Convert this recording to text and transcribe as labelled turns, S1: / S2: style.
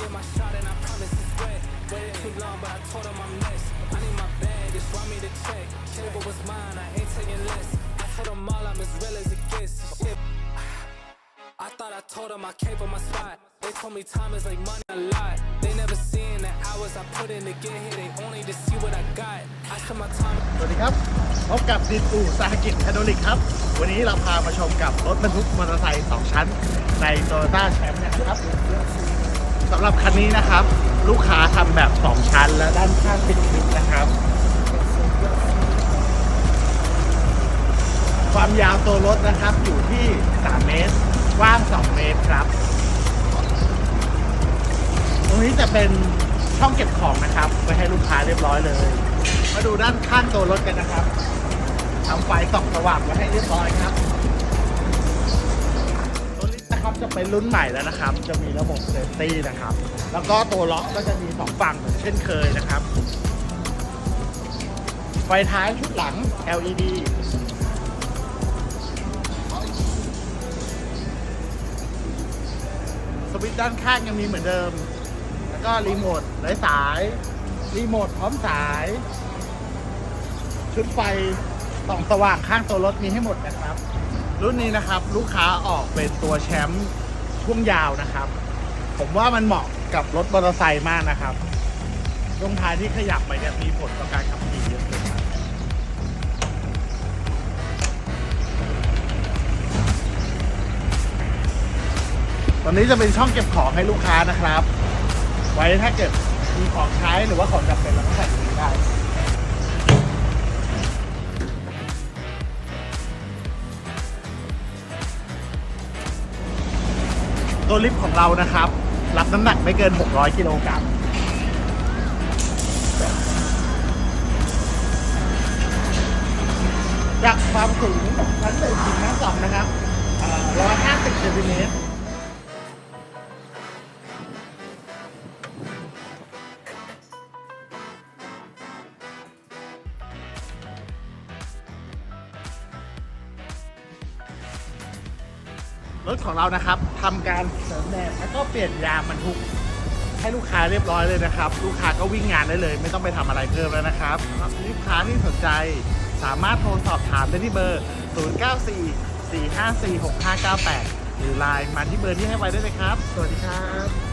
S1: get my shot and I promise it's wet. Waited too long, but I told him I'm next. I need my bag, just want me to check. Table was mine, I ain't taking less. I told them all I'm as real as it gets. Shit. I thought I told them I came for my spot. They told me time is like money a lot. They never seen the hours I put in to get here. They only to see what I got. I spent my time.
S2: สวัสดีครับ พบกับดินอู่สาหกิจไฮดรอลิกครับ วันนี้เราพามาชมกับรถบรรทุกมอเตอร์ไซค์2ชั้น ในโตโยต้าแชมป์นะครับ สำหรับคันนี้นะครับ ลูกค้าทำแบบ 2 ชั้น และด้านข้างเป็นคลิปนะครับ ความยาวตัวรถนะครับอยู่ที่ 3 เมตรกว้าง 2 เมตรครับตรงนี้จะเป็นช่องเก็บของนะครับ ไว้ให้ลูกค้าเรียบร้อยเลย มาดูด้านข้างตัวรถกันนะครับทำไฟส่องสว่างไว้ให้เรียบร้อยครับ นะครับจะเป็นรุ่นใหม่แล้วนะครับ จะมีระบบเซฟตี้นะครับ แล้วก็ตัวล็อกก็จะมีสองฝั่งเหมือนเช่นเคยนะครับ ไฟท้ายชุดหลัง LED สวิตช์ด้านข้างยังมีเหมือนเดิม แล้วก็รีโมทไร้สาย รีโมทพร้อมสาย ชุดไฟส่องสว่างข้างตัวรถมีให้หมดนะครับ รุ่นนี้นะครับลูกค้าออกเป็นตัวแชมป์ช่วงยาวนะครับ ผมว่ามันเหมาะกับรถมอเตอร์ไซค์มากนะครับช่วงท้ายที่ขยับไปเนี่ยมีผลต่อการขับขี่เยอะเลยครับตอนนี้จะเป็นช่องเก็บของให้ลูกค้านะครับ ไว้ถ้าเกิดมีของใช้หรือว่าของจำเป็นเราก็ใส่ตรงนี้ได้ ตัวลิฟต์ของเรานะครับ รับน้ำหนักไม่เกิน 600 กิโลกรัมจากความสูงชั้นหนึ่งถึงชั้นสองนะครับ150เซนติเมตร รถของเรานะครับทำการเสริมแนบแล้วก็เปลี่ยนยางบรรทุกให้ลูกค้าเรียบร้อยเลยนะครับ ลูกค้าก็วิ่งงานได้เลย ไม่ต้องไปทำอะไรเพิ่มแล้วนะครับสำหรับลูกค้าที่สนใจสามารถโทรสอบถามได้ที่เบอร์ 094 454 6598 หรือไลน์มาที่เบอร์ที่ให้ไว้ได้เลยครับ สวัสดีครับ